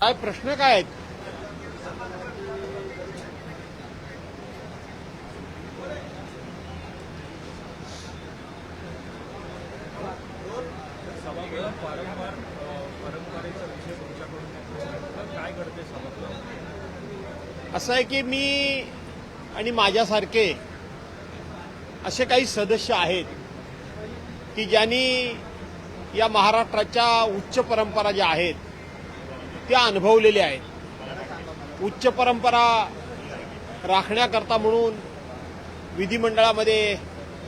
काय प्रश्न काय आहेत? असं आहे की मी आणि माझ्यासारखे असे काही सदस्य आहेत की ज्यांनी या महाराष्ट्राच्या उच्च परंपरा ज्या आहेत त्या अनुभवलेल्या आहेत. उच्च परंपरा राखण्याकरता म्हणून विधिमंडळामध्ये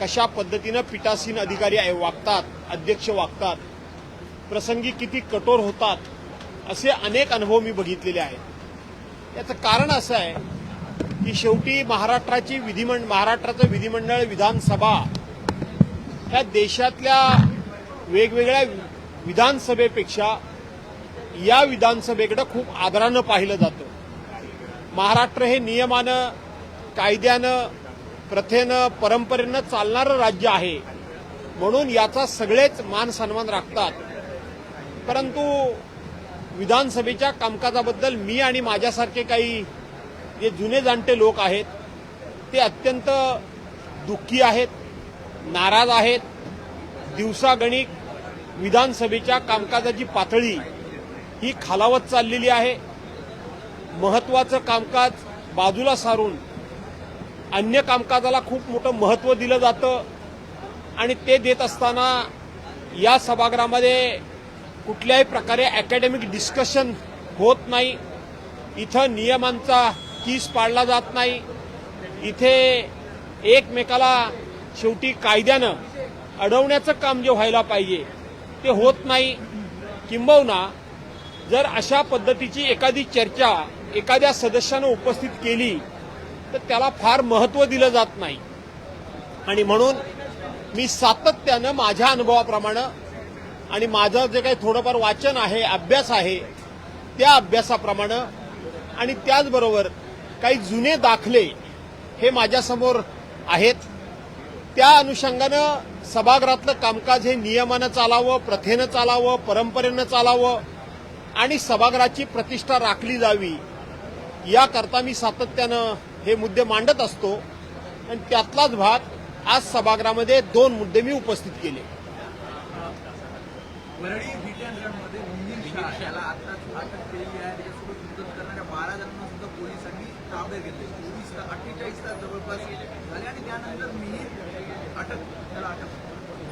कशा पद्धतीनं पीठासीन अधिकारी आहे- वागतात अध्यक्ष वागतात प्रसंगी किती कठोर होतात असे अनेक अनुभव मी बघितलेले आहेत. याचं कारण असं आहे की शेवटी महाराष्ट्राची विधिमंड महाराष्ट्राचं विधिमंडळ विधानसभा ह्या देशातल्या वेगवेगळ्या विधानसभेपेक्षा या विधानसभेकडे खूप आदरानं पाहिलं जातं. महाराष्ट्र हे नियमानं कायद्यानं प्रथेनं परंपरेनं चालणारं राज्य आहे. म्हणून याचा सगळेच मान सन्मान राखतात. परंतु विधानसभेच्या कामकाजाबद्दल मी आणि माझ्यासारखे काही जे जुने जाणते लोक आहेत ते अत्यंत दुःखी आहेत नाराज आहेत. दिवसागणिक विधानसभेच्या कामकाजाची पातळी ही खालावत चाललेली आहे. महत्वाचं कामकाज बाजूला सारून अन्य कामकाजाला खूप मोठं महत्त्व दिलं जातं आणि ते देत असताना या सभागृहामध्ये कुठल्याही प्रकारे अकॅडमिक डिस्कशन होत नाही. इथं नियमांचा कीस पाडला जात नाही. इथे एकमेकाला शेवटी कायद्यानं अडवण्याचं काम जे व्हायला पाहिजे ते होत नाही. किंबहुना जर अशा पद्धतीची एखादी चर्चा एखाद्या सदस्यानं उपस्थित केली तर त्याला फार महत्त्व दिलं जात नाही. आणि म्हणून मी सातत्यानं माझ्या अनुभवाप्रमाणे आणि माझं जे काही थोडंफार वाचन आहे अभ्यास आहे त्या अभ्यासाप्रमाणे आणि त्याचबरोबर काही जुने दाखले हे माझ्यासमोर आहेत. त्या अनुषंगानं सभागृहातलं कामकाज हे नियमानं चालावं प्रथेनं चालावं परंपरेनं चालावं आणि सभागृहाची प्रतिष्ठा राखली जावी याकरता मी सातत्यानं हे मुद्दे मांडत असतो. आणि त्यातलाच भाग आज सभागृहामध्ये दोन मुद्दे मी उपस्थित केले.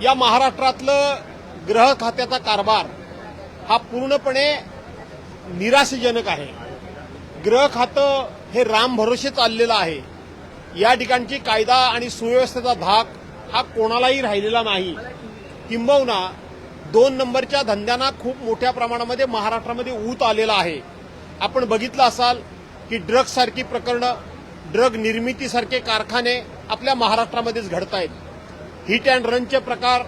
या महाराष्ट्रातलं ग्रह खात्याचा कारभार हा पूर्णपणे निराशजनक आहे. ग्रह खातं हे राम भरोसे चाललेलं आहे. या ठिकाणची कायदा आणि सुव्यवस्थेचा धाक हा कोणालाही राहिलेला नाही. किंबहुना दोन नंबरच्या धंद्यांना खूप मोठ्या प्रमाणामध्ये महाराष्ट्रामध्ये ऊत आलेला आहे. आपण बघितलं असाल की ड्रग्जसारखी प्रकरणं ड्रग निर्मितीसारखे कारखाने आपल्या महाराष्ट्रामध्येच घडत आहेत हिट अँड रनचे प्रकार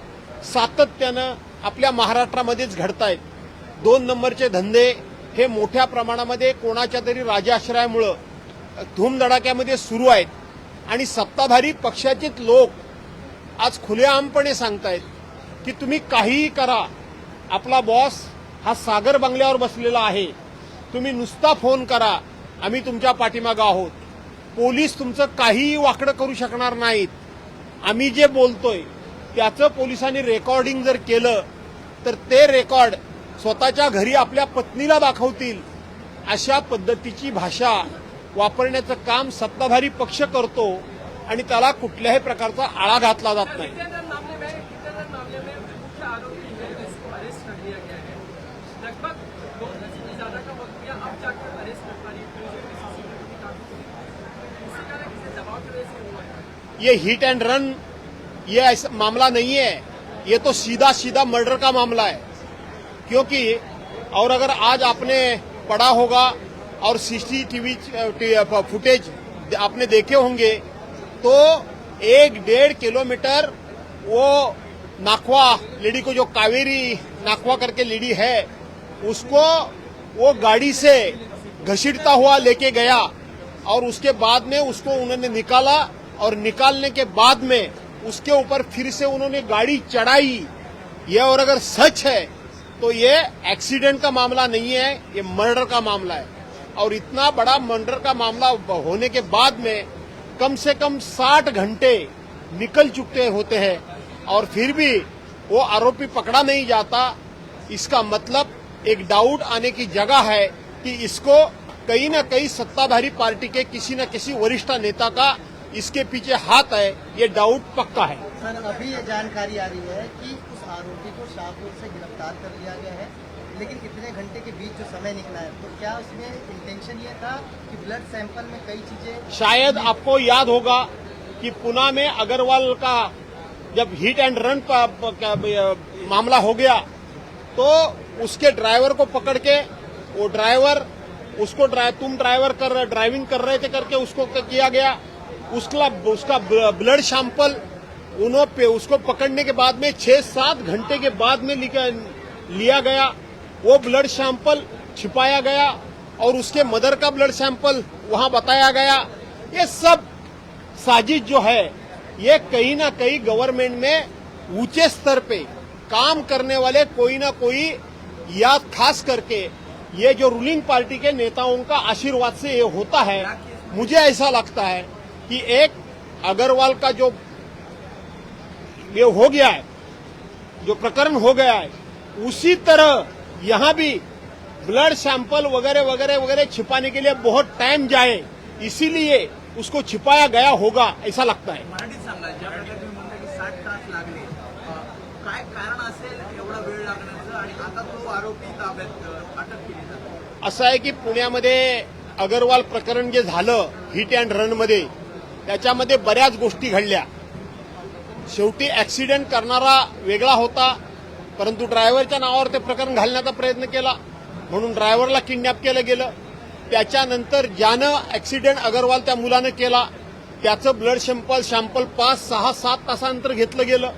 सातत्यानं आपल्या महाराष्ट्रामध्येच घडत आहेत दोन नंबरचे धंदे हे मोठ्या प्रमाणामध्ये कोणाच्या तरी राजाश्रयामुळं धूमधडाक्यामध्ये सुरू आहेत. आणि सत्ताधारी पक्षाचेच लोक आज खुलेआमपणे सांगतायत की तुम्ही काहीही करा. आपला बॉस हा सागर बंगल्यावर बसलेला आहे. तुम्ही नुसता फोन करा. आम्ही तुमच्या पाठीमागं आहोत. पोलीस तुमचं काहीही वाकडं करू शकणार नाहीत. आम्ही जे बोलतोय त्याचं पोलिसांनी रेकॉर्डिंग जर केलं तर ते रेकॉर्ड स्वतःच्या घरी आपल्या पत्नीला दाखवतील अशा पद्धतीची भाषा वापरण्याचं काम सत्ताधारी पक्ष करतो आणि त्याला कुठल्याही प्रकारचा आळा घातला जात नाही. ये हिट एंड रन ये ऐसा मामला नहीं है. ये तो सीधा सीधा मर्डर का मामला है. क्योंकि, और अगर आज आपने पढ़ा होगा, और सीसीटीवी फुटेज आपने देखे होंगे तो एक डेढ़ किलोमीटर वो नाखवा लेडी को जो कावेरी नाखवा करके लेडी है, उसको वो गाड़ी से घसीटता हुआ लेके गया, और उसके बाद में उसको उन्होंने निकाला, और निकालने के बाद में उसके ऊपर फिर से उन्होंने गाड़ी चढ़ाई। यह और अगर सच है तो ये एक्सीडेंट का मामला नहीं है, ये मर्डर का मामला है। और इतना बड़ा मर्डर का मामला होने के बाद में कम से कम 60 घंटे निकल चुके होते हैं और फिर भी वो आरोपी पकड़ा नहीं जाता। इसका मतलब एक डाउट आने की जगह है कि इसको कहीं ना कहीं सत्ताधारी पार्टी के किसी न किसी वरिष्ठ नेता का इसके पीछे हाथ है ये डाउट पक्का है। सर अभी ये जानकारी आ रही है कि उस आरोपी को शाहपुर से गिरफ़्तार कर लिया गया है लेकिन इतने घंटे के बीच जो समय निकला है तो क्या उसमें इंटेंशन ये था कि ब्लड सैंपल में कई चीज़ें शायद आपको याद होगा कि पुणे में अग्रवाल का जब हिट एंड रन मामला हो गया तो उसके ड्राइवर को पकड़ के वो ड्राइवर उसको ड्राइव तुम ड्राइवर कर ड्राइविंग कर रहे थे करके उसको किया गया? उसका उसका ब्लड सैंपल, उन्हों पे, उसको पकड़ने के बाद में छह सात घंटे के बाद में लिया गया। वो ब्लड सैंपल छिपाया गया और उसके मदर का ब्लड सैंपल वहाँ बताया गया। ये सब साजिश जो है, ये कहीं ना कहीं गवर्नमेंट में ऊँचे स्तर पे काम करने वाले कोई ना कोई, या खास करके ये जो रूलिंग पार्टी के नेताओं का आशीर्वाद से ये होता है। मुझे ऐसा लगता है। कि एक अग्रवाल का जो ये हो गया है जो प्रकरण हो गया है उसी तरह यहां भी ब्लड सैंपल वगैरह वगैरह वगैरह छिपाने के लिए बहुत टाइम जाए इसीलिए उसको छिपाया गया होगा ऐसा लगता है। असं आहे की पुण्यामध्ये अगरवाल प्रकरण जे झालं हिट अँड रनमध्ये त्याच्यामध्ये बऱ्याच गोष्टी घडल्या. शेवटी ऍक्सिडेंट करणारा वेगळा होता परंतु ड्रायव्हरच्या नावावर ते प्रकरण घालण्याचा प्रयत्न केला. म्हणून ड्रायव्हरला किडनॅप केलं गेलं. त्याच्यानंतर ज्यानं ऍक्सिडेंट अगरवाल त्या मुलानं केला त्याचं ब्लड सॅम्पल सॅम्पल पाच सहा सात तासानंतर घेतलं गेलं.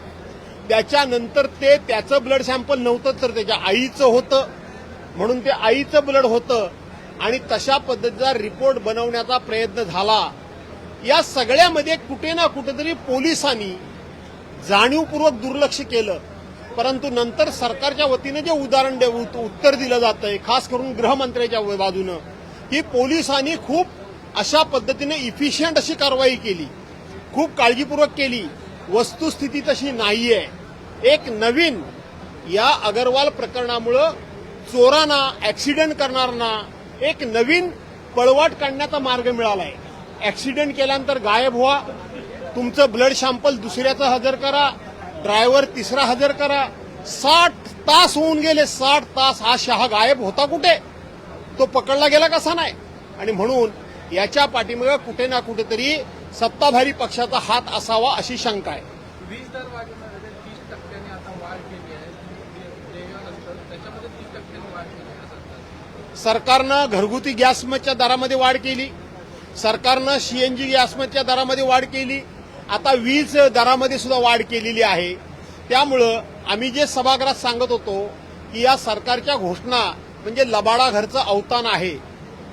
त्याच्यानंतर ते त्याचं ब्लड सॅम्पल नव्हतं तर त्याच्या आईचं होतं. म्हणून ते आईचं ब्लड होतं आणि तशा पद्धतीचा रिपोर्ट बनवण्याचा प्रयत्न झाला. या सगळ्यामध्ये कुठे ना कुठेतरी पोलिसांनी जाणीवपूर्वक दुर्लक्ष केलं. परंतु नंतर सरकारच्या वतीनं जे उदाहरण उत्तर दिलं जातंय खास करून गृहमंत्र्याच्या बाजूनं की पोलिसांनी खूप अशा पद्धतीने इफिशियंट अशी कारवाई केली. खूप काळजीपूर्वक केली. वस्तुस्थिती तशी नाहीये. एक नवीन या अगरवाल प्रकरणामुळं चोरांना ऍक्सिडेंट करणाऱ्यांना एक नवीन पळवाट काढण्याचा मार्ग मिळाला आहे ऍक्सिडेंट केल्यानंतर गायब व्हा. तुमचं ब्लड सॅम्पल दुसऱ्याचं हजर करा. ड्रायव्हर तिसरा हजर करा. साठ तास होऊन गेले. साठ तास हा शहा गायब होता कुठे? तो पकडला गेला कसा नाही? आणि म्हणून याच्या पाठीमागे कुठे ना कुठेतरी सत्ताधारी पक्षाचा हात असावा अशी शंका आहे. सरकारनं घरगुती गॅसच्या दरामध्ये वाढ केली. सरकारनं सीएनजी गॅसच्या दरामध्ये वाढ केली. आता वीज दरामध्ये सुद्धा वाढ केलेली आहे. त्यामुळं आम्ही जे सभागृहात सांगत होतो की या सरकारच्या घोषणा म्हणजे लबाडा घरचं अवतान आहे.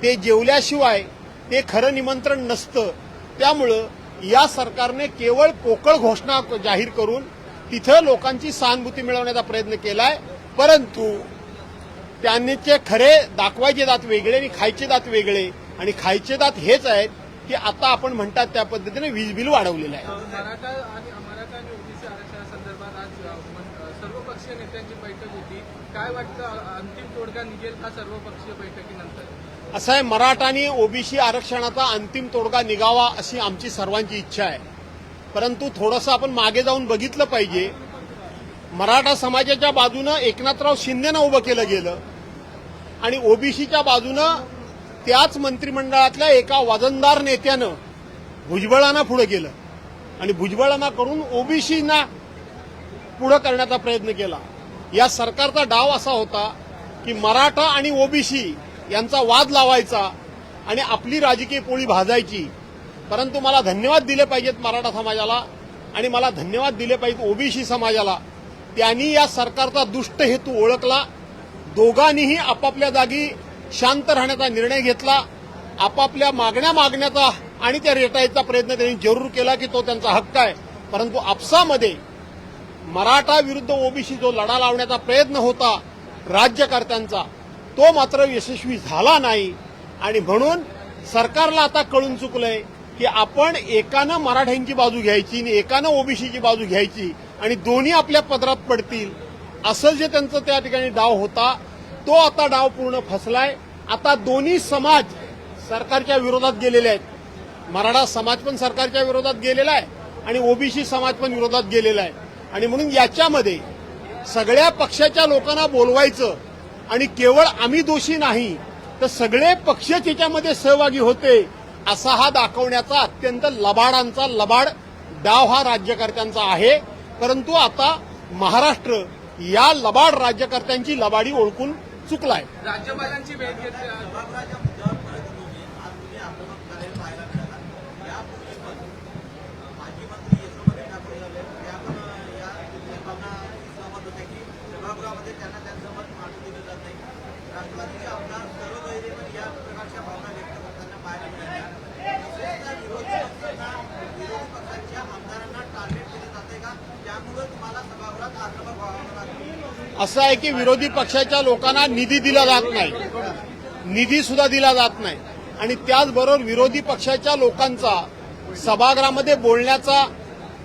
ते जेवल्याशिवाय ते खरं निमंत्रण नसतं. त्यामुळं या सरकारने केवळ पोकळ घोषणा जाहीर करून तिथं लोकांची सहानुभूती मिळवण्याचा प्रयत्न केलाय. परंतु त्यांचे खरे दाखवायचे दात वेगळे आणि खायचे दात वेगळे. आणि खायचे दात हेच आहेत की आता आपण म्हणतात त्या पद्धतीने वीज बिल वाढवलेलं आहे. मराठा आणि मराठा आणि ओबीसी आरक्षणासंदर्भात आज अ, मन- अ, सर्वपक्षीय नेत्यांची बैठक होती. काय वाटतं अ, अंतिम तोडगा निघेल का सर्वपक्षीय बैठकीनंतर? असं आहे मराठा आणि ओबीसी आरक्षणाचा अंतिम तोडगा निघावा अशी आमची सर्वांची इच्छा आहे. परंतु थोडंसं आपण मागे जाऊन बघितलं पाहिजे. मराठा समाजाच्या बाजूनं एकनाथराव शिंदेनं उभं केलं गेलं आणि ओबीसीच्या बाजूनं त्याच मंत्रिमंडळातल्या एका वजनदार नेत्यानं भुजबळांना पुढे केलं. आणि भुजबळांना करून ओबीसीना पुढं करण्याचा प्रयत्न केला. या सरकारचा डाव असा होता की मराठा आणि ओबीसी यांचा वाद लावायचा आणि आपली राजकीय पोळी भाजायची. परंतु मला धन्यवाद दिले पाहिजेत मराठा समाजाला आणि मला धन्यवाद दिले पाहिजेत ओबीसी समाजाला. त्यांनी या सरकारचा दुष्ट हेतू ओळखला. दोघांनीही आपापल्या जागी शांत राहण्याचा निर्णय घेतला. आपापल्या मागण्या मागण्याचा आणि त्या रेटायचा प्रयत्न त्यांनी जरूर केला की तो त्यांचा हक्क आहे. परंतु आपसामध्ये मराठा विरुद्ध ओबीसी जो लढा लावण्याचा प्रयत्न होता राज्यकर्त्यांचा तो मात्र यशस्वी झाला नाही. आणि म्हणून सरकारला आता कळून चुकलंय की आपण एकानं मराठ्यांची बाजू घ्यायची आणि एकानं ओबीसीची बाजू घ्यायची आणि दोन्ही आपल्या पदरात पडतील. असं जे त्यांचं त्या ठिकाणी डाव होता तो आता डाव पूर्ण फसलाय. आता दोन्ही समाज सरकारच्या विरोधात गेलेले आहेत. मराठा समाज पण सरकारच्या विरोधात गेलेला आहे आणि ओबीसी समाज पण विरोधात गेलेला आहे. आणि म्हणून याच्यामध्ये सगळ्या पक्षाच्या लोकांना बोलवायचं आणि केवळ आम्ही दोषी नाही तर सगळे पक्ष त्याच्यामध्ये सहभागी होते असा हा दाखवण्याचा अत्यंत लबाडांचा लबाड डाव हा राज्यकर्त्यांचा आहे. परंतु आता महाराष्ट्र या लबाड राज्यकर्त्यांची लबाडी ओळखून चुकलाय. राज्यपालांची भेट घेतली आज. माजी मंत्री यशोमती ठाकूर झाले त्या पण या या भावना सहमत होत्या की सभागृहामध्ये त्यांना त्यांचं मत मांडू दिलं जात नाही राष्ट्रवादीचे आमदार सर्व गैरे पण या प्रकारच्या भावना व्यक्त करताना पाहायला मिळाल्या विशेषतः विरोधी पक्षांना विरोधी पक्षांच्या आमदारांना टार्गेट केले जाते का त्यामुळे तुम्हाला सभागृहात आक्रमक व्हावं लागलं असं आहे की विरोधी पक्षाच्या लोकांना निधी दिला जात नाही. निधी सुद्धा दिला जात नाही. आणि त्याचबरोबर विरोधी पक्षाच्या लोकांचा सभागृहामध्ये बोलण्याचा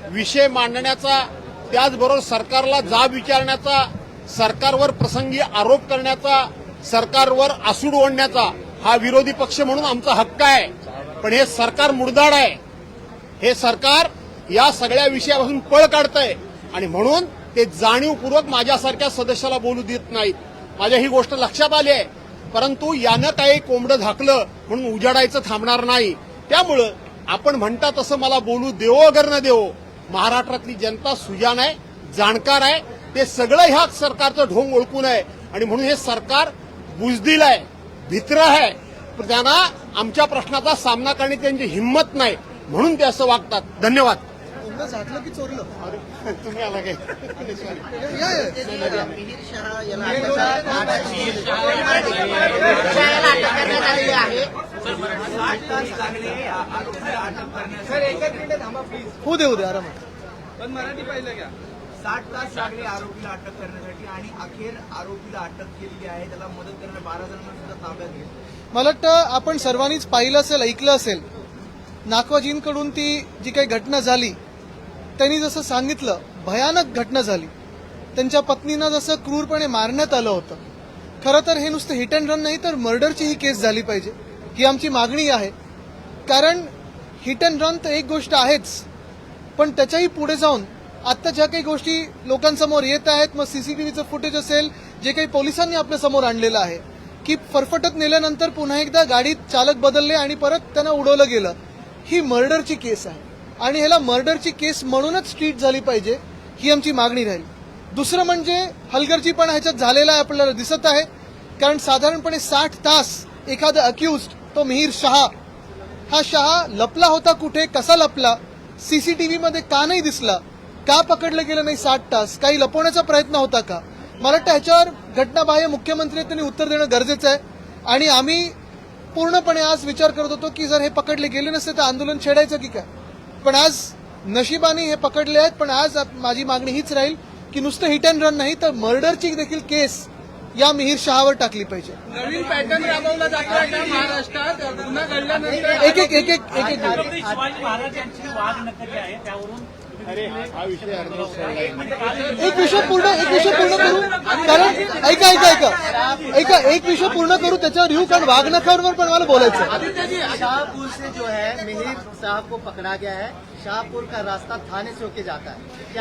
विषय मांडण्याचा त्याचबरोबर सरकारला जाब विचारण्याचा सरकारवर प्रसंगी आरोप करण्याचा सरकारवर आसूड ओढण्याचा हा विरोधी पक्ष म्हणून आमचा हक्क आहे. पण हे सरकार मुडदाड आहे. हे सरकार या सगळ्या विषयापासून पळ काढतंय. आणि म्हणून ते जाणीवपूर्वक माझ्यासारख्या सदस्याला बोलू देत नाहीत. माझ्या ही गोष्ट लक्षात आली आहे. परंतु यानं काही कोंबडं झाकलं म्हणून उजाडायचं थांबणार नाही. त्यामुळं आपण म्हणता तसं मला बोलू देवो अगर न देवो महाराष्ट्रातली जनता सुजान आहे जाणकार आहे ते सगळं ह्या सरकारचं ढोंग ओळखून आहे. आणि म्हणून हे सरकार बुजदिल आहे भित्र आहे. त्यांना आमच्या प्रश्नाचा सामना करण्याची त्यांची हिंमत नाही. म्हणून ते असं वागतात. धन्यवाद. झाकलं की चोरलं? तुम्ही आला काय? या, या. मिहिर शहा याला अटक होऊ दे होऊ दे आरामात. पण मराठी पाहिलं का साठ तास लागले आरोपीला अटक करण्यासाठी आणि अखेर आरोपीला अटक केलेली आहे. त्याला मदत करणाऱ्या बारा जणांना सुद्धा ताब्यात घेतलं मला वाटतं आपण सर्वांनीच पाहिलं असेल ऐकलं असेल नाकवाजींकडून ती जी काही घटना झाली त्यांनी जसं सांगितलं भयानक घटना झाली. त्यांच्या पत्नीनं जसं क्रूरपणे मारण्यात आलं होतं. खरं तर हे नुसतं हिट अँड रन नाही तर मर्डरची ही केस झाली पाहिजे. ही आमची मागणी आहे. कारण हिट अँड रन तर एक गोष्ट आहेच. पण त्याच्याही पुढे जाऊन आत्ता ज्या काही गोष्टी लोकांसमोर येत आहेत मग सीसीटीव्हीचं फुटेज असेल जे काही पोलिसांनी आपल्यासमोर आणलेलं आहे की फरफटत नेल्यानंतर पुन्हा एकदा गाडीत चालक बदलले आणि परत त्यांना उडवलं गेलं ही मर्डरची केस आहे. आणि ह्याला मर्डरची केस म्हणूनच ट्रीट झाली पाहिजे ही आमची मागणी राहील. दुसरं म्हणजे हलगर्जीपणा ह्याच्यात झालेला आहे आपल्याला दिसत आहे कारण साधारणपणे साठ तास एखादा अक्युज तो मिहीर शहा हा शहा लपला होता कुठे कसा लपला सीसीटीव्ही मध्ये का नाही दिसला का पकडलं गेलं नाही साठ तास काही लपवण्याचा प्रयत्न होता का? मला वाटतं ह्याच्यावर घटनाबाह्य मुख्यमंत्री त्यांनी उत्तर देणं गरजेचं आहे. आणि आम्ही पूर्णपणे आज विचार करत होतो की जर हे पकडले गेले नसते तर आंदोलन छेडायचं की काय? पण आज नशिबाने हे पकडले आहेत पण आज माझी मागणी हीच राहील की नुसतं हिट अँड रन नाही तर मर्डरची देखील केस या मिहीर शहावर टाकली पाहिजे. नवीन पॅटर्न राबवला जातोय का महाराष्ट्रात. गुन्हा घडल्यानंतर एक एक एक एक एक एक छत्रपती शिवाजी महाराज यांची वाघ नखरे आहे. त्यावरून एक विषय पूर्ण एक विषय पूर्ण करू. कारण ऐका ऐका ऐका. ऐका एक विषय पूर्ण करू त्याच्यावर येऊ कारण वाघनखांवर पण मला बोलायचं. शाहपुर से जो है मिहिर साहब को पकड़ा गया है. शाहपुर का रास्ता थाने से होके जाता है.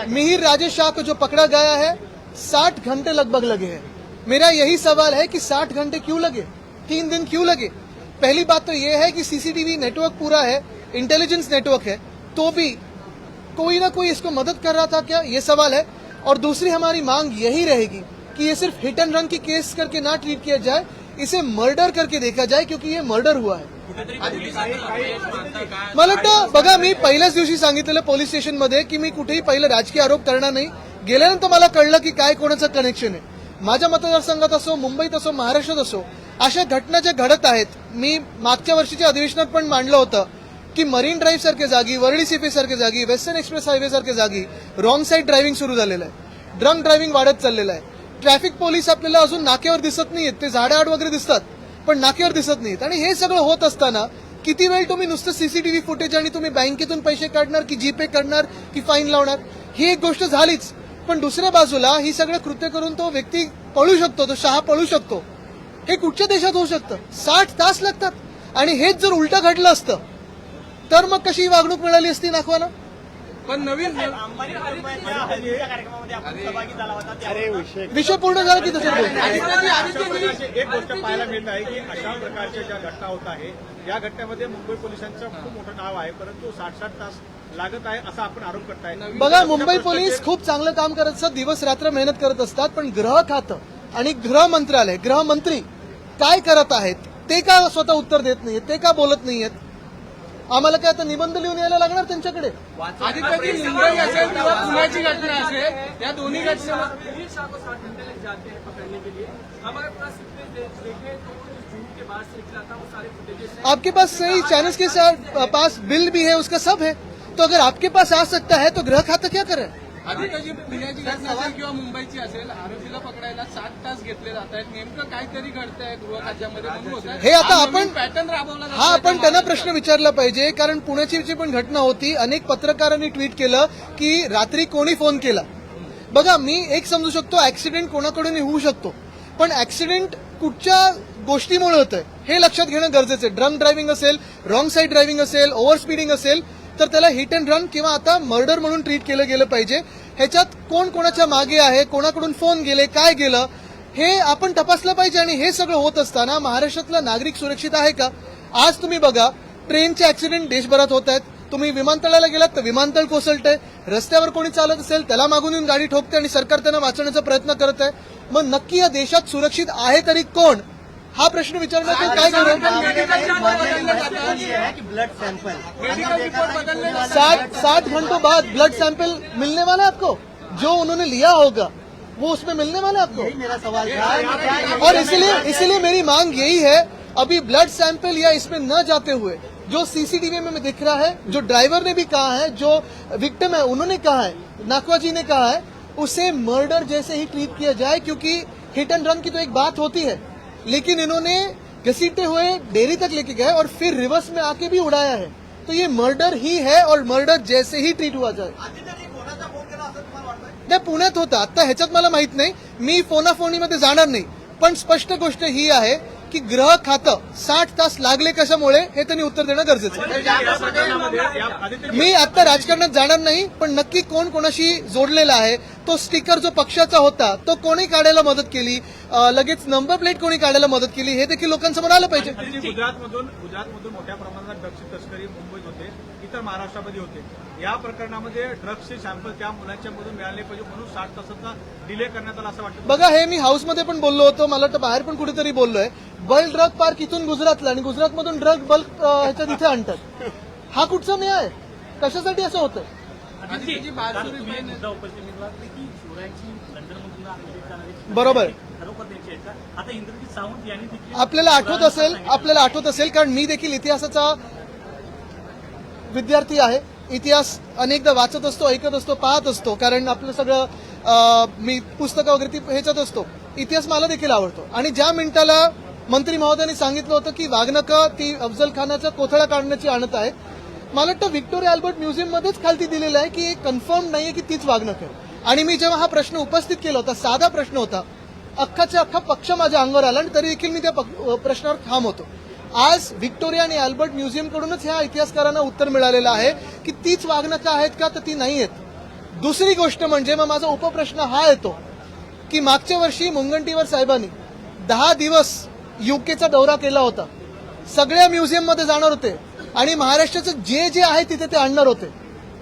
मिहिर राजेश शाह को जो पकड़ा गया है साठ घंटे लगभग लगे हैं. मेरा यही सवाल है कि साठ घंटे क्यों लगे? तीन दिन क्यों लगे? पहली बात तो यह है कि सीसीटीवी नेटवर्क पूरा है इंटेलिजेंस नेटवर्क है तो भी कोई ना कोई इसको मदद कर रहा था क्या? ये सवाल है। और दूसरी हमारी मांग यही रहेगी कि ये सिर्फ हिट एंड रन की केस करके ना ट्रीट किया जाए इसे मर्डर करके देखा जाए क्योंकि ये मर्डर हुआ है। मला वाटतं बघा मी पहिल्याच दिवशी सांगितलेलं पोलीस स्टेशनमध्ये की मी कुठेही पहिले राजकीय आरोप करणार नाही. गेल्यानंतर मला कळलं की काय कोणाचं कनेक्शन आहे. माझ्या मतदारसंघात असो मुंबईत असो महाराष्ट्रात असो अशा घटना ज्या घडत आहेत मी मागच्या वर्षीच्या अधिवेशनात पण मांडलं होतं. की मरीन ड्राईव्ह सारख्या जागी वरळी सीपी सारख्या जागी वेस्टर्न एक्सप्रेस हायवे सारख्या जागी रॉंग साईड ड्रायव्हिंग सुरू झालेलं आहे. ड्रंक ड्रायव्हिंग वाढत चाललेलं आहे. ट्रॅफिक पोलीस आपल्याला अजून नाक्यावर दिसत नाहीयेत. ते झाडाआड वगैरे दिसतात पण नाक्यावर दिसत नाहीत आणि हे सगळं होत असताना किती वेळ तुम्ही नुसतं सीसीटीव्ही फुटेज आणि तुम्ही बँकेतून पैसे काढणार की जीपे करणार की फाईन लावणार? ही एक गोष्ट झालीच. पण दुसऱ्या बाजूला ही सगळं कृत्य करून तो व्यक्ती पळू शकतो तो शहा पळू शकतो. हे कुठच्या देशात होऊ शकतं? साठ तास लागतात. आणि हेच जर उलटं घडलं असतं तर मग कशी वागणूक मिळाली असती नाखवाला पण नवीन अरे विषय विषय पूर्ण झाला की तसं एक गोष्ट पाहायला मिळत आहे की अशा प्रकारच्या ज्या घटना होत आहे या घटनेमध्ये मुंबई पोलिसांचं खूप मोठं नाव आहे परंतु साठ साठ तास लागत आहे असा आपण आरोप करताय. बघा मुंबई पोलीस खूप चांगलं काम करत असतात दिवस रात्र मेहनत करत असतात पण गृह खातं आणि गृह मंत्रालय गृहमंत्री काय करत आहेत ते का स्वतः उत्तर देत नाहीयेत ते का बोलत नाहीयेत? आम्हाला काय आता निबंध लिहून यायला लागणार त्यांच्याकडे? आदित्यची मुंबई असेल किंवा पुण्याची घटना असेल या दोन्ही घटना मिहिर शाह को साठ घंटे लग जाते हैं पकड़ने के लिए. हम अगर पूरा सीक्वेंस दे- देखें तो वो जो जून के बाद से निकला था वो सारे फुटेजेस हैं आपके पास सही चैनल्स के साथ पास बिल भी है उसका सब है। तो अगर आपके पास आ सकता है तो गृह खातं क्या करे? आदित्यची पुण्याची घटना असेल किंवा मुंबईची असेल आरोपीला पकडायला सात तास घेतले जात आहेत नेमकं काहीतरी घडतंय गृह राज्यामध्ये. हे आता आपण- पॅटर्न राबवला हा आपण त्या त्यांना. प्रश्न विचारला पाहिजे कारण पुण्याची जी पण घटना होती. अनेक पत्रकारांनी ट्विट केलं की रात्री कोणी फोन केला. बघा मी एक समजू शकतो ऍक्सिडेंट कोणाकडून होऊ शकतो. पण ऍक्सिडेंट कुठच्या गोष्टीमुळे होतंय हे लक्षात घेणं गरजेचं आहे. ड्रंक ड्रायव्हिंग असेल रॉंग साईड ड्रायव्हिंग असेल ओव्हर स्पीडिंग असेल तर त्याला हिट अँड रन किंवा आता मर्डर म्हणून ट्रीट केलं गेलं पाहिजे. ह्याच्यात कोण कोणाच्या मागे आहे कोणाकडून फोन गेले काय गेलं हे आपण तपासलं पाहिजे आणि हे सगळं होत असताना महाराष्ट्रातला नागरिक सुरक्षित आहे का? आज तुम्ही बघा ट्रेनचे ऍक्सिडेंट देशभरात होत आहेत. तुम्ही विमानतळाला गेलात तर विमानतळ कोसळतंय. रस्त्यावर कोणी चालत असेल त्याला मागून येऊन गाडी ठोकते आणि सरकार त्यांना वाचवण्याचा प्रयत्न करत आहे. मग नक्की या देशात सुरक्षित आहे तरी कोण? हा प्रश्न विचारण्याचं काय करू? है। कि ब्लड सैंपल मेडिकल रिपोर्ट बदलले जातात. साठ साठ घंटों बाद ब्लड सैंपल मिलने वाला है आपको? जो उन्होंने लिया होगा वो उसमें मिलने वाला है आपको? यही मेरा सवाल था। और इसलिए इसलिए मेरी मांग यही है अभी ब्लड सैंपल या इसमें न जाते हुए जो सीसीटीवी में दिख रहा है जो ड्राइवर ने भी कहा है जो विक्टिम है उन्होंने कहा है नाकवा जी ने कहा है उसे मर्डर जैसे ही ट्रीट किया जाए क्योंकि हिट एंड रन की तो एक बात होती है। लेकिन इन्होंने घसीटते हुए डेयरी तक लेके गए और फिर रिवर्स में आके भी उड़ाया है। तो ये मर्डर ही है और मर्डर जैसे ही ट्रीट हुआ जाए। नाही पुण्यात होता आता ह्याच्यात मला माहीत नाही। मी फोनाफोनीमध्ये जाणार नाही। पण स्पष्ट गोष्ट ही आहे की ग्रह खातं साठ तास लागले कशामुळे हे त्यांनी उत्तर देणं गरजेचं मी आता राजकारणात जाणार नाही पण नक्की कोण कोणाशी जोडलेला आहे तो स्टिकर जो पक्षाचा होता तो कोणी काढायला मदत केली? लगेच नंबर प्लेट कोणी काढायला मदत केली? हे देखील लोकांसमोर आलं पाहिजे. गुजरातमधून गुजरातमधून मोठ्या प्रमाणात ड्रग्सची तस्करी मुंबईत होते इतर महाराष्ट्रामध्ये होते. या प्रकरणामध्ये ड्रग्सचे सॅम्पल त्या मुलांच्या मधून मिळाले पाहिजे म्हणून साठ तासाचा डिले करण्यात आला असं वाटतं. बघा हे मी हाऊसमध्ये पण बोललो होतो मला वाटतं बाहेर पण कुठेतरी बोललोय. बल्क ड्रग पार्क इथून गुजरातला आणि गुजरातमधून ड्रग बल्क ह्याच्यात इथे आणतात. हा कुठचा न्याय? कशासाठी असं होतं? बरोबर. आपल्याला आठवत असेल आपल्याला आठवत असेल कारण मी देखील इतिहासाचा विद्यार्थी आहे. इतिहास अनेकदा वाचत असतो ऐकत असतो पाहत असतो कारण आपलं सगळं मी पुस्तकं वगैरे ती ह्याच्यात असतो. इतिहास मला देखील आवडतो. आणि ज्या मिनिटाला मंत्री महोदयांनी सांगितलं होतं की वाघनका ती अफजल खानाचा कोथळा काढण्याची आणत आहेत मला वाटतं व्हिक्टोरिया अल्बर्ट म्युझियम मध्येच खालती दिलेलं आहे की कन्फर्म नाहीये की तीच वाघनक आहे. आणि मी जेव्हा हा प्रश्न उपस्थित केला होता साधा प्रश्न होता अख्खाच्या अख्खा पक्ष माझ्या अंगावर आला आणि तरी देखील मी त्या प्रश्नावर ठाम होतो. आज व्हिक्टोरिया आणि अल्बर्ट म्युझियम कडूनच ह्या इतिहासकारांना उत्तर मिळालेलं आहे की तीच वागणं आहेत का तर ती नाही आहेत. दुसरी गोष्ट म्हणजे मग माझा उपप्रश्न हा येतो की मागच्या वर्षी मुंगंटीवर साहेबांनी दहा दिवस युकेचा दौरा केला होता. सगळ्या म्युझियममध्ये जाणार होते आणि महाराष्ट्राचं जे जे आहे तिथे ते आणणार होते.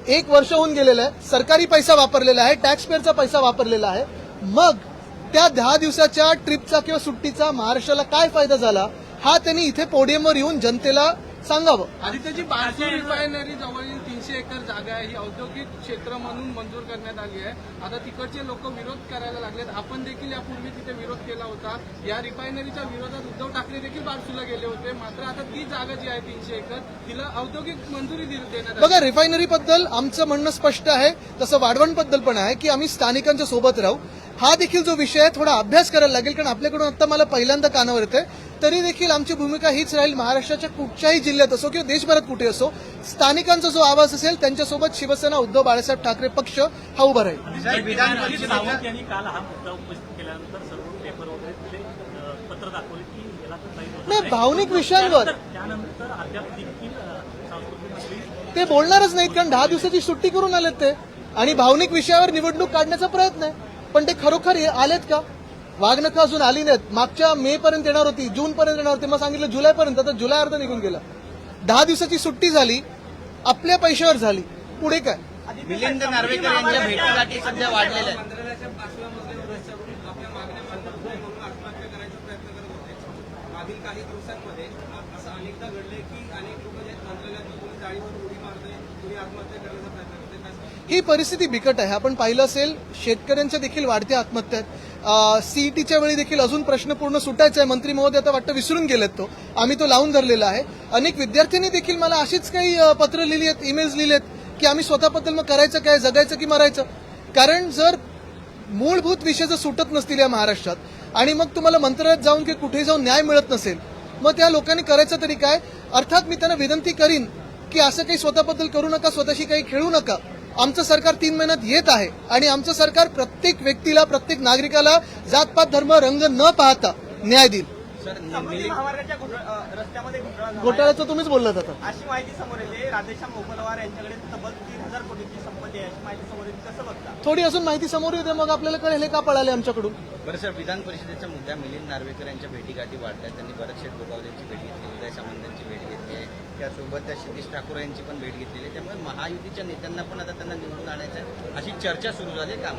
एक वर्ष होऊन गेलेलं आहे. सरकारी पैसा वापरलेला आहे टॅक्सपेअरचा पैसा वापरलेला आहे. मग त्या दहा दिवसाच्या ट्रिपचा किंवा सुट्टीचा महाराष्ट्राला काय फायदा झाला? हा त्यांनी इथे पोडियमवर येऊन जनतेला सांगावं. आदित्यची बारसू रिफायनरी जवळील तीनशे एकर जागा आहे. ही औद्योगिक क्षेत्र म्हणून मंजूर करण्यात आली आहे. आता तिकडचे लोक विरोध करायला लागलेत. आपण देखील यापूर्वी तिथे विरोध केला होता. या रिफायनरीच्या विरोधात उद्धव ठाकरे देखील बारसूला गेले होते. मात्र आता ती जागा जी आहे तीनशे एकर तिला औद्योगिक मंजुरी देण्यात बघा रिफायनरी बद्दल आमचं म्हणणं स्पष्ट आहे. तसं वाढवणबद्दल पण आहे की आम्ही स्थानिकांच्या सोबत राहू. हा देखील जो विषय आहे थोडा अभ्यास करायला लागेल कारण आपल्याकडून आता मला पहिल्यांदा कानावर येते तरी देखील आमची भूमिका हीच राहील महाराष्ट्राच्या कुठच्याही जिल्ह्यात असो किंवा देशभरात कुठे असो स्थानिकांचा जो आवाज असेल त्यांच्यासोबत शिवसेना उद्धव बाळासाहेब ठाकरे पक्ष हा उभा राहील. अजित सावंत यांनी काल हा मुद्दा उपस्थित केल्यानंतर सर्व पेपर वगैरे तिथे अ, पत्र दाखवले की याला तर काही होत नाही, भावनिक विषयांवर. त्यानंतर- अद्याप देखील ते बोलणारच नाहीत कारण दहा दिवसाची सुट्टी करून आलेत ते. आणि भावनिक विषयावर निवडणूक काढण्याचा प्रयत्न आहे. पण ते खरोखर आलेत का? वाघनखं अजून आली नाहीत. मागच्या मे पर्यंत येणार होती जून पर्यंत येणार होती. मग सांगितलं जुलै पर्यंत. आता जुलै अर्ध निघून गेला. दहा दिवसाची सुट्टी झाली. आपल्या पैशावर झाली. पुढे काय? मिलिंद नार्वेकर यांच्या भेटीगाठी सध्या वाढलेल्या मागील काही दिवसांमध्ये असं अनेकदा घडलंय की अनेक लोक जे कोणी जाळीवर उडी मारते कोणी आत्महत्या करण्याचा प्रयत्न करते? ही परिस्थिती बिकट आहे. आपण पाहिलं असेल शेतकऱ्यांच्या देखील वाढत्या आत्महत्या सीईटीच्या वेळी देखील अजून प्रश्न पूर्ण सुटायचा आहे. मंत्री महोदय आता वाटतं विसरून गेलेत तो. आम्ही तो लावून धरलेला आहे. अनेक विद्यार्थ्यांनी देखील मला अशीच काही पत्र लिहिली आहेत ईमेल्स लिहिले आहेत की आम्ही स्वतःबद्दल मग करायचं काय जगायचं की मरायचं? कारण जर मूलभूत विषय जर सुटत नसतील या महाराष्ट्रात आणि मग तुम्हाला मंत्रालयात जाऊन की कुठे जाऊन न्याय मिळत नसेल मग त्या लोकांनी करायचं तरी काय? अर्थात मी त्यांना विनंती करीन की असं काही स्वतःबद्दल करू नका स्वतःशी काही खेळू नका. आमचं सरकार तीन महिन्यात येत आहे आणि आमचं सरकार प्रत्येक व्यक्तीला प्रत्येक नागरिकाला जातपात धर्म रंग न पाहता न्याय देईल. घोटाळ्याचं तुम्हीच बोललात आता. अशी माहिती समोर येते. राधेश्याम मोपलवार यांच्याकडे तब्बल तीन हजार कोटींची संपत्ती आहे. अशी माहिती समोर येते. कसं बघता? थोडी अजून माहिती समोर येते मग आपल्याला कळेल हे का पळाले आमच्याकडून. बरं सर विधान परिषदेचा मुद्दा मिलिंद नार्वेकर यांच्या भेटीगाठी वाढल्या. त्यांनी शेठ गोगावलेंची भेट घेतली. उदय आहे त्यासोबत त्या क्षितिश ठाकूर यांची पण भेट घेतलेली आहे. त्यामुळे महायुतीच्या नेत्यांना पण आता त्यांना निवडून आणायचं आहे. अशी चर्चा सुरू झाली आहे का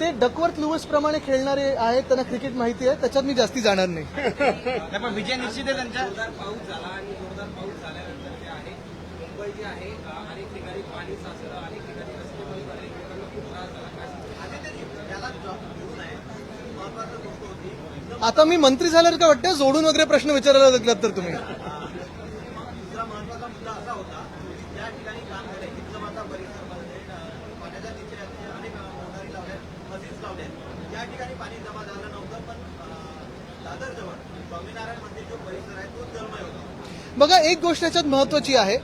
ते डकवर्थ लुईस प्रमाणे खेळणारे आहेत त्यांना क्रिकेट माहिती आहे. त्याच्यात मी जास्ती जाणार नाही. पण विजय निश्चित आहे त्यांच्या जोरदार पाऊस झाला आणि जोरदार पाऊस झाल्यानंतर जे आहे मुंबई जी आहे अनेक ठिकाणी पाणी साचलं अनेक ठिकाणी रस्ते बंद झाले लोकांना खूप त्रास झाला. काय सांगता? आता मी मंत्री झाल्यावर का वाटतं जोडून वगैरे प्रश्न विचारायला लागलात तर तुम्ही दुसरा महत्त्वाचा मुद्दा असा होता की ज्या ठिकाणी काम झाले हिंदमाता परिसरमध्ये अ, पाण्याच्या तिथे अनेक मोटारी लावल्या मशीन्स लावल्या ज्या ठिकाणी पाणी जमा झालं नव्हतं पण दादर जवळ स्वामीनारायण मंदिर जो परिसर आहे तो जलमय होता बघा एक गोष्ट याच्यात महत्वाची आहे.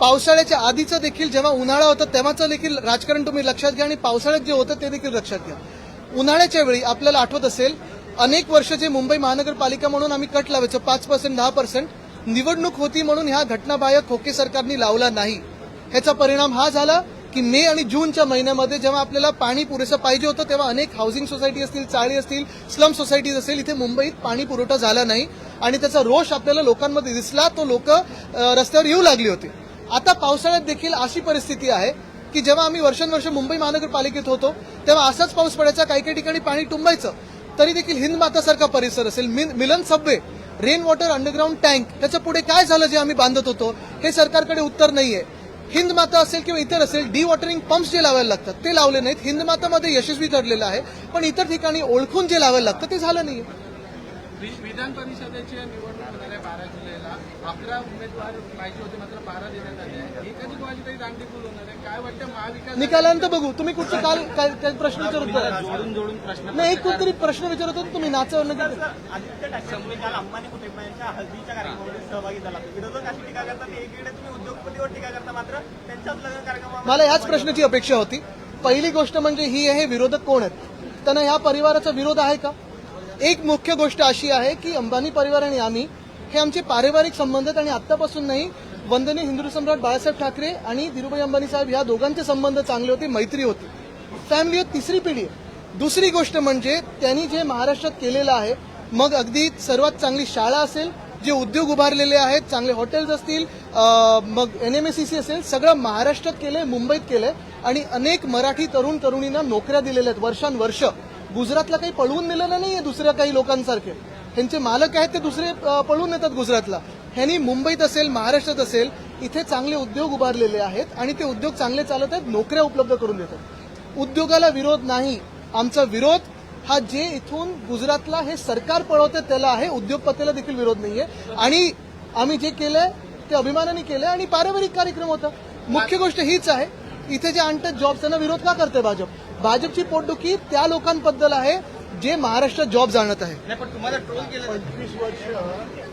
पावसाळ्याच्या आधीचं देखील जेव्हा उन्हाळा होता तेव्हाचं देखील राजकारण तुम्ही लक्षात घ्या आणि पावसाळ्यात जे होतं ते देखील लक्षात घ्या. उन्हाळ्याच्या वेळी आपल्याला आठवत असेल अनेक वर्ष जे मुंबई महानगरपालिका म्हणून आम्ही कट लावायचो पाच पर्सेंट दहा पर्सेंट निवडणूक होती म्हणून ह्या घटनाबाह्य खोके सरकारने लावला नाही. ह्याचा परिणाम हा झाला की मे आणि जूनच्या महिन्यामध्ये जेव्हा आपल्याला पाणी पुरेसं पाहिजे होतं तेव्हा अनेक हाऊसिंग सोसायटी असतील चाळी असतील स्लम सोसायटीज असेल इथे मुंबईत पाणी पुरवठा झाला नाही. आणि त्याचा रोष आपल्याला लोकांमध्ये दिसला तो लोक रस्त्यावर येऊ लागली होती. आता पावसाळ्यात देखील अशी परिस्थिती आहे की जेव्हा आम्ही वर्षानुवर्ष मुंबई महानगरपालिकेत होतो तेव्हा असाच पाऊस पडायचा काही काही ठिकाणी पाणी तुंबायचं तरी देखील हिंद मातासारखा परिसर असेल मिन- Milan subway rain water underground tank त्याच्या पुढे काय झालं जे आम्ही बांधत होतो हे सरकारकडे उत्तर नाहीये. हिंद माता असेल किंवा इतर असेल डी वॉटरिंग पंप्स जे लावायला लागतात ते लावले नाहीत. हिंद मातामध्ये यशस्वी ठरलेलं आहे पण इतर ठिकाणी ओळखून जे लावायला लागतं ते झालं नाहीये. विधान परिषदेची निवडणूक होणार आहे बारा जुलैला. अकरा उमेदवार पाहिजे होते मात्र बारा देण्यात आले एखादी कोणाची तरी दांडीपूल होणार आहे काय वाटतं महाविकास निकालानंतर बघू. तुम्ही कुठचं काल प्रश्न विचारत होता? जोडून जोडून प्रश्न नाही एक कोणतरी प्रश्न विचारत होता तुम्ही नाचावर नका आदित्य ठाकरे काल अंबानी कुटुंबियांच्या हल्दीच्या कार्यक्रमामध्ये सहभागी झाला. विरोधक अशी टीका करतात एकीकडे तुम्ही उद्योगपतीवर टीका करता मात्र त्यांच्याच लग्न कार्यक्रमामध्ये मला याच प्रश्नाची अपेक्षा होती. पहिली गोष्ट म्हणजे ही आहे विरोधक कोण आहेत? त्यांना ह्या परिवाराचा विरोध आहे का? एक मुख्य गोष्ट अशी आहे की अंबानी परिवार आणि आम्ही हे आमचे पारिवारिक संबंध आहेत आणि आतापासून नाही वंदनीय हिंदू सम्राट बाळासाहेब ठाकरे आणि धीरुभाई अंबानी साहेब ह्या दोघांचे संबंध चांगले होते मैत्री होती. फॅमिली तिसरी पिढी आहे. दुसरी गोष्ट म्हणजे त्यांनी जे महाराष्ट्रात केलेलं आहे मग अगदी सर्वात चांगली शाळा असेल जे उद्योग उभारलेले आहेत चांगले हॉटेल्स असतील मग एन एम एस सी असेल सगळं महाराष्ट्रात केलंय मुंबईत केलंय आणि अनेक मराठी तरुण तरुणींना नोकऱ्या दिलेल्या आहेत वर्षानुवर्ष. गुजरातला काही पळवून नेलेलं आहे दुसऱ्या काही लोकांसारखे. ह्यांचे मालक आहेत ते दुसरे पळून येतात गुजरातला. ह्यांनी मुंबईत असेल महाराष्ट्रात असेल इथे चांगले उद्योग उभारलेले आहेत आणि ते उद्योग चांगले चालत आहेत नोकऱ्या उपलब्ध करून देतात. उद्योगाला विरोध नाही. आमचा विरोध हा जे इथून गुजरातला हे सरकार पळवते त्याला आहे उद्योगपतीला देखील विरोध नाहीये. आणि आम्ही जे केलंय ते अभिमानाने केलंय आणि पारिवारिक कार्यक्रम होता. मुख्य गोष्ट हीच आहे इथे जे आणतात जॉब त्यांना विरोध का करते भाजप? भाजपची पोटदुखी त्या लोकांबद्दल आहे जे महाराष्ट्रात जॉब जाणत आहे. नाही पण तुम्हाला ट्रोल केलं. पंचवीस वर्ष